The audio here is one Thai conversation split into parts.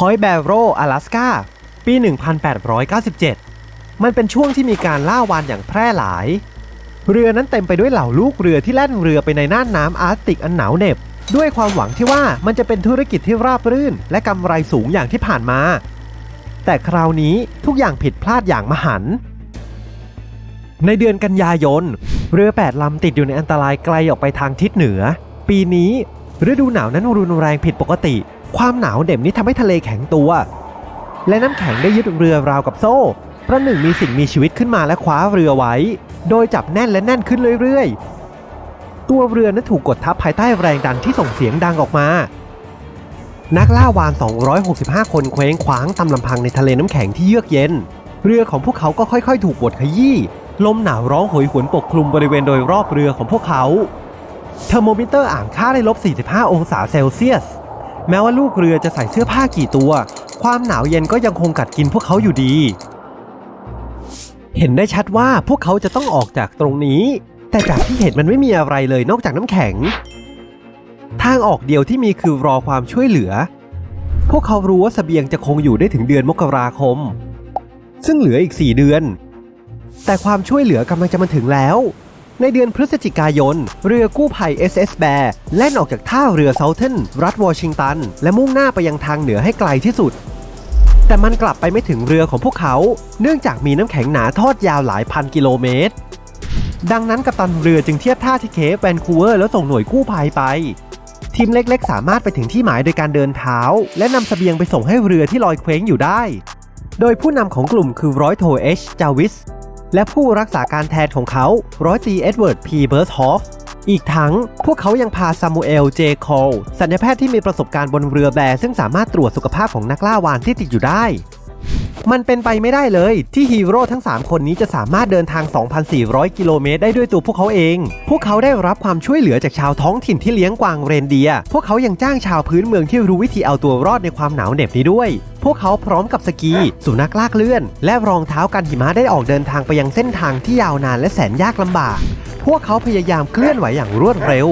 พอยต์แบโร阿拉สกาปี 1897 มันเป็นช่วงที่มีการล่าวานอย่างแพร่หลาย เรือนั้นเต็มไปด้วยเหล่าลูกเรือที่แล่นเรือไปในน่านน้ำอาร์กติกอันหนาวเหน็บ ด้วยความหวังที่ว่ามันจะเป็นธุรกิจที่ราบรื่น และกำไรสูงอย่างที่ผ่านมา แต่คราวนี้ทุกอย่างผิดพลาดอย่างมหันต์ในเดือนกันยายน เรือแปดลำติดอยู่ในอันตรายไกลออกไปทางทิศเหนือ ปีนี้ฤดูหนาวนั้นรุนแรงผิดปกติ ความหนาวเด่มนี้ทำให้ทะเลแข็งตัว และน้ำแข็งได้ยึดเรือราวกับโซ่ ประหนึ่งมีสิ่งมีชีวิตขึ้นมาและคว้าเรือไว้ โดยจับแน่นและแน่นขึ้นเรื่อยๆ ตัวเรือนั้นถูกกดทับภายใต้แรงดันที่ส่งเสียงดังออกมา นักล่าวาน 265 คนเคว้งคว้างตามลำพังในทะเลน้ำแข็งที่เยือกเย็น เรือของพวกเขาก็ค่อยๆ ถูกบดขยี้ลมหนาวร้องโหยหวนปกคลุมบริเวณโดยรอบเรือของพวกเขา เทอร์โมมิเตอร์อ่านค่าได้ลบ 45 องศาเซลเซียส แม้ว่าลูกเรือจะใส่เสื้อผ้ากี่ตัว ความหนาวเย็นก็ยังคงกัดกินพวกเขาอยู่ดี เห็นได้ชัดว่าพวกเขาจะต้องออกจากตรงนี้ แต่จากที่เห็นมันไม่มีอะไรเลยนอกจากน้ำแข็ง ทางออกเดียวที่มีคือรอความช่วยเหลือ พวกเขารู้ว่าสเสบียงจะคงอยู่ได้ถึงเดือนมกราคม ซึ่งเหลืออีก 4 เดือน แต่ความช่วยเหลือกำลังจะมาถึงแล้ว ในเดือนพฤศจิกายน เรือกู้ภัย SS Bear แล่นออกจากท่าเรือเซาเทนรัฐวอชิงตัน และมุ่งหน้าไปยังทางเหนือให้ไกลที่สุด แต่มันกลับไปไม่ถึงเรือของพวกเขา เนื่องจากมีน้ำแข็งหนาทอดยาวหลายพันกิโลเมตร ดังนั้นกัปตันเรือจึงเทียบท่าที่เคปแวนคูเวอร์แล้วส่งหน่วยกู้ภัยไป ทีมเล็กๆ สามารถไปถึงที่หมายโดยการเดินเท้า และนำสเสบียงไปส่งให้เรือที่ลอยเคว้งอยู่ได้ โดยผู้นำของกลุ่มคือร้อยโทเอชจาวิส และผู้รักษาการแทนของเขาร้อยตีเอ็ดเวิร์ดพีเบิร์สฮอฟอีกทั้งพวกเขายังพาซามูเอล เจคอลสัญญาแพทย์ที่มีประสบการณ์บนเรือแบร์ซึ่งสามารถตรวจสุขภาพของนักล่าวานที่ติดอยู่ได้ มันเป็นไปไม่ได้เลย ที่ฮีโร่ทั้ง 3 คนนี้จะสามารถเดินทาง 2,400 กิโลเมตรได้ด้วยตัวพวกเขาเอง พวกเขาได้รับความช่วยเหลือจากชาวท้องถิ่นที่เลี้ยงกวางเรนเดีย พวกเขายังจ้างชาวพื้นเมืองที่รู้วิธีเอาตัวรอดในความหนาวเหน็บนี้ด้วย พวกเขาพร้อมกับสกี สุนัขลากเลื่อน และรองเท้ากันหิมะได้ออกเดินทางไปยังเส้นทางที่ยาวนานและแสนยากลำบาก พวกเขาพยายามเคลื่อนไหวอย่างรวดเร็ว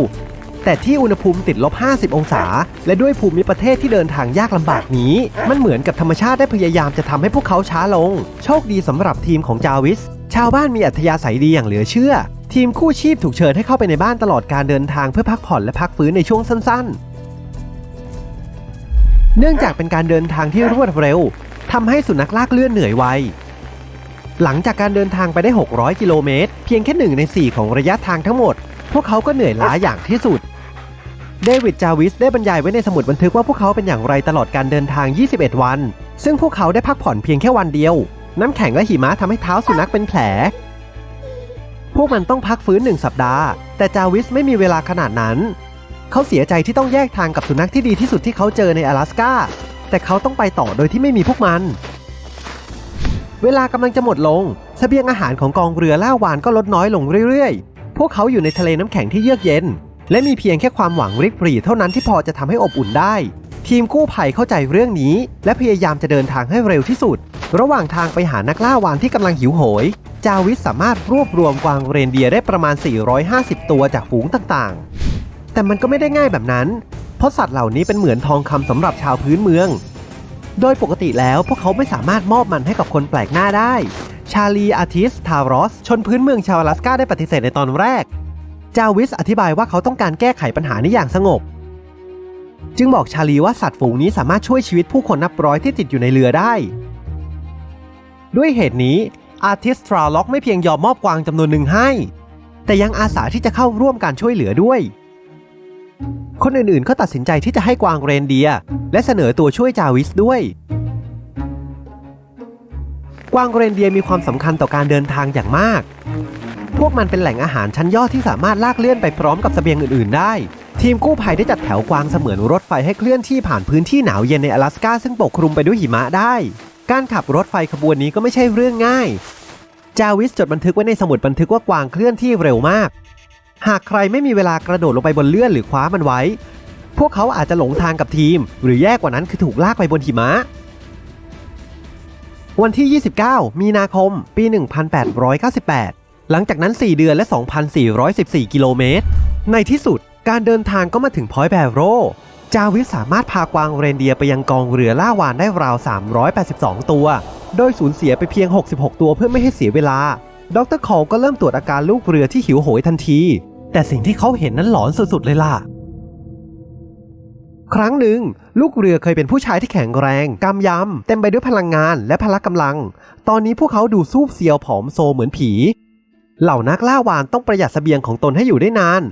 แต่ที่อุณหภูมิติดลบ 50 องศา และด้วยภูมิประเทศที่เดินทางยากลำบากนี้ มันเหมือนกับธรรมชาติได้พยายามจะทำให้พวกเขาช้าลง โชคดีสำหรับทีมของจาวิส ชาวบ้านมีอัธยาศัยดีอย่างเหลือเชื่อ ทีมกู้ชีพถูกเชิญให้เข้าไปในบ้านตลอดการเดินทางเพื่อพักผ่อนและพักฟื้นในช่วงสั้น ๆ เนื่องจากเป็นการเดินทางที่รวดเร็วทำให้สุนัขลากเลื่อนเหนื่อยไว หลังจากการเดินทางไปได้ 600 กิโลเมตร เพียงแค่หนึ่งใน 4 ของระยะทางทั้งหมด พวกเขาก็เหนื่อยล้าอย่างที่สุด เดวิดจาวิสได้บรรยายไว้ในสมุดบันทึกว่าพวกเขาเป็นอย่างไรตลอดการเดินทาง 21 วัน ซึ่งพวกเขาได้พักผ่อนเพียงแค่วันเดียว น้ำแข็งและหิมะทำให้เท้าสุนัขเป็นแผล พวกมันต้องพักฟื้นหนึ่งสัปดาห์ แต่จาวิสไม่มีเวลาขนาดนั้น เขาเสียใจที่ต้องแยกทางกับสุนัขที่ดีที่สุดที่เขาเจอใน阿拉สกาแต่เขาต้องไปต่อโดยที่ไม่มีพวกมัน เวลากำลังจะหมดลงเสบียงอาหารของกองเรือล่าวานก็ลดน้อยลงเรื่อยๆ พวกเขาอยู่ในทะเลน้ำแข็งที่เยือกเย็น และมีเพียงแค่ความหวังริบหรี่เท่านั้นที่พอจะทำให้อบอุ่นได้ ทีมกู้ภัยเข้าใจเรื่องนี้ และพยายามจะเดินทางให้เร็วที่สุด ระหว่างทางไปหานักล่าวานที่กำลังหิวโหย จาวิสสามารถรวบรวมกวางเรนเดียร์ได้ประมาณ 450 ตัวจากฝูงต่างๆ แต่มันก็ไม่ได้ง่ายแบบนั้น เพราะสัตว์เหล่านี้เป็นเหมือนทองคำสำหรับชาวพื้นเมือง โดยปกติแล้วพวกเขาไม่สามารถมอบมันให้กับคนแปลกหน้าได้ ชาลีอาทิสทารอส ชนพื้นเมืองชาวลาสกาได้ปฏิเสธในตอนแรก จาวิสอธิบายว่าเขาต้องการแก้ไขปัญหานี้อย่างสงบ จึงบอกชาลีว่าสัตว์ฝูงนี้สามารถช่วยชีวิตผู้คนนับร้อยที่ติดอยู่ในเรือได้ ด้วยเหตุนี้อาร์ติสทราล็อกไม่เพียงยอมมอบกวางจำนวนหนึ่งให้ แต่ยังอาสาที่จะเข้าร่วมการช่วยเหลือด้วย คนอื่นๆ ก็ตัดสินใจที่จะให้กวางเรนเดีย และเสนอตัวช่วยจาวิสด้วย กวางเรนเดียมีความสำคัญต่อการเดินทางอย่างมาก วกมันเป็นแหล่งอาหารชั้นยอดที่สามารถลากเลื่อนไปพร้อมกับเสบียงอื่นๆได้ ทีมกู้ภัยได้จัดแถวกวางเสมือนรถไฟให้เคลื่อนที่ผ่านพื้นที่หนาวเย็นใน阿拉สกาซึ่งปกคลุมไปด้วยหิมะได้ การขับรถไฟขบวนนี้ก็ไม่ใช่เรื่องง่าย จาวิสจดบันทึกไว้ในสมุดบันทึกว่ากวางเคลื่อนที่เร็วมาก หากใครไม่มีเวลากระโดดลงไปบนเลื่อนหรือคว้ามันไว้ พวกเขาอาจจะหลงทางกับทีม หรือแย่กว่านั้นคือถูกลากไปบนหิมะวันที่ 29 มีนาคม ปี 1898 หลังจากนั้น 4 เดือนและ 2,414 กิโลเมตร ในที่สุดการเดินทางก็มาถึงพอยต์แบโร จาวิสสามารถพากวางเรนเดียร์ไปยังกองเรือล่าวานได้ราว 382 ตัว โดยสูญเสียไปเพียง 66 ตัวเพื่อไม่ให้เสียเวลา ดรคอลก็เริ่มตรวจอาการลูกเรือที่หิวโหยทันที แต่สิ่งที่เขาเห็นนั้นหลอนสุดๆเลยล่ะ ครั้งหนึ่ง ลูกเรือเคยเป็นผู้ชายที่แข็งแรง กำยำ เต็มไปด้วยพลังงานและพละกำลัง ตอนนี้พวกเขาดูซูบเซียวผอมโซเหมือนผี เหล่านักล่าวานต้องประหยัดสเสบียงของตนให้อยู่ได้นาน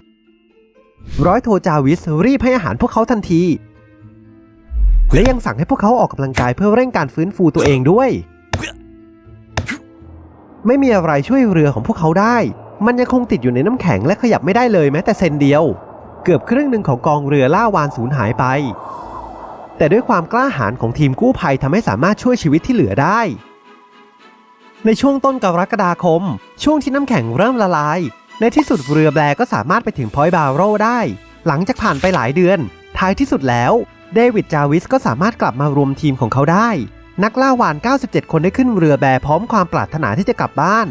ร้อยโทจาวิสรีบให้อาหารพวกเขาทันที และยังสั่งให้พวกเขาออกกำลังกายเพื่อเร่งการฟื้นฟูตัวเองด้วย ไม่มีอะไรช่วยเรือของพวกเขาได้ มันยังคงติดอยู่ในน้ำแข็งและขยับไม่ได้เลยแม้แต่เซนเดียว เกือบครึ่งหนึ่งของกองเรือล่าวานสูญหายไป แต่ด้วยความกล้าหาญของทีมกู้ภัยทำให้สามารถช่วยชีวิตที่เหลือได้ ในช่วงต้นกรกฎาคม ช่วงที่น้ำแข็งเริ่มละลาย ในที่สุดเรือแบรก็สามารถไปถึงพอยต์บาโรได้ หลังจากผ่านไปหลายเดือน ท้ายที่สุดแล้วเดวิดจาวิสก็สามารถกลับมารวมทีมของเขาได้ นักล่าวาน 97 คนได้ขึ้นเรือแบรพร้อมความปรารถนาที่จะกลับบ้าน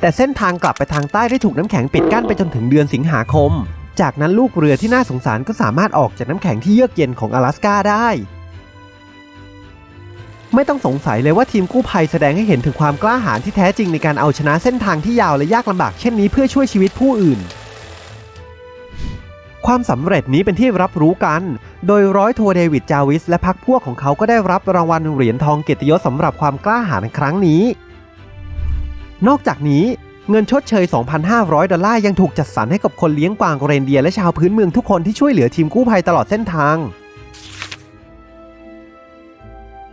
แต่เส้นทางกลับไปทางใต้ได้ถูกน้ำแข็งปิดกั้นไปจนถึงเดือนสิงหาคม จากนั้นลูกเรือที่น่าสงสารก็สามารถออกจากน้ำแข็งที่เยือกเย็นของ阿拉สกาได้ ไม่ต้องสงสัยเลยว่าทีมกู้ภัยแสดงให้เห็นถึงความกล้าหาญที่แท้จริงในการเอาชนะเส้นทางที่ยาวและยากลำบากเช่นนี้เพื่อช่วยชีวิตผู้อื่น ความสำเร็จนี้เป็นที่รับรู้กัน โดยร้อยโทเดวิดจาวิสและพักพวกของเขาก็ได้รับรางวัลเหรียญทองเกียรติยศสำหรับความกล้าหาญในครั้งนี้ นอกจากนี้เงินชดเชย 2,500 ดอลลาร์ยังถูกจัดสรรให้กับคนเลี้ยงกวางเรนเดียร์และชาวพื้นเมืองทุกคนที่ช่วยเหลือทีมกู้ภัยตลอดเส้นทาง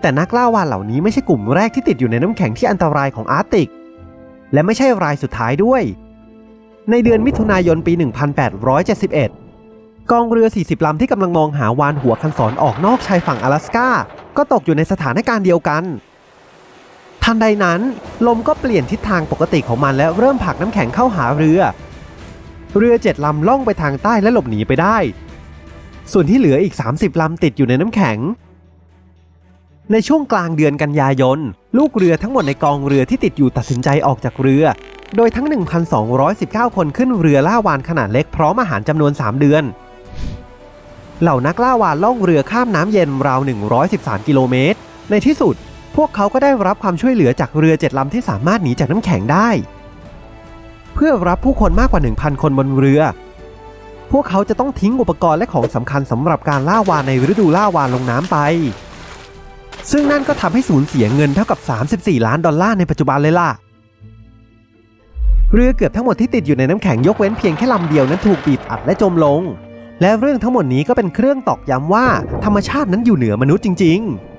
แต่นักล่าวานเหล่านี้ไม่ใช่กลุ่มแรกที่ติดอยู่ในน้ำแข็งที่อันตรายของอาร์ติก และไม่ใช่รายสุดท้ายด้วย ในเดือนมิถุนายนปี 1871 กองเรือ 40 ลำที่กำลังมองหาวานหัวคันศรออกนอกชายฝั่ง阿拉สกาก็ตกอยู่ในสถานการณ์เดียวกัน ทันใดนั้น ลมก็เปลี่ยนทิศทางปกติของมันและเริ่มผลักน้ำแข็งเข้าหาเรือ เรือเจ็ดลำล่องไปทางใต้และหลบหนีไปได้ ส่วนที่เหลืออีก 30 ลำติดอยู่ในน้ำแข็ง ในช่วงกลางเดือนกันยายน ลูกเรือทั้งหมดในกองเรือที่ติดอยู่ตัดสินใจออกจากเรือ โดยทั้ง 1,219 คนขึ้นเรือล่าวานขนาดเล็กพร้อมอาหารจำนวน 3 เดือน เหล่านักล่าวานล่องเรือข้ามน้ำเย็นราว 113 กิโลเมตร ในที่สุด พวกเขาก็ได้รับความช่วยเหลือจากเรือเจ็ดลำที่สามารถหนีจากน้ำแข็งได้ เพื่อรับผู้คนมากกว่า 1,000 คนบนเรือ พวกเขาจะต้องทิ้งอุปกรณ์และของสำคัญสำหรับการล่าวานในฤดูล่าวานลงน้ำไป ซึ่งนั่นก็ทำให้สูญเสียเงินเท่ากับ 34 ล้านดอลลาร์ในปัจจุบันเลยล่ะ เรือเกือบทั้งหมดที่ติดอยู่ในน้ำแข็งยกเว้นเพียงแค่ลำเดียวนั้นถูกบีบอัดและจมลง และเรื่องทั้งหมดนี้ก็เป็นเครื่องตอกย้ำว่าธรรมชาตินั้นอยู่เหนือมนุษย์จริง ๆ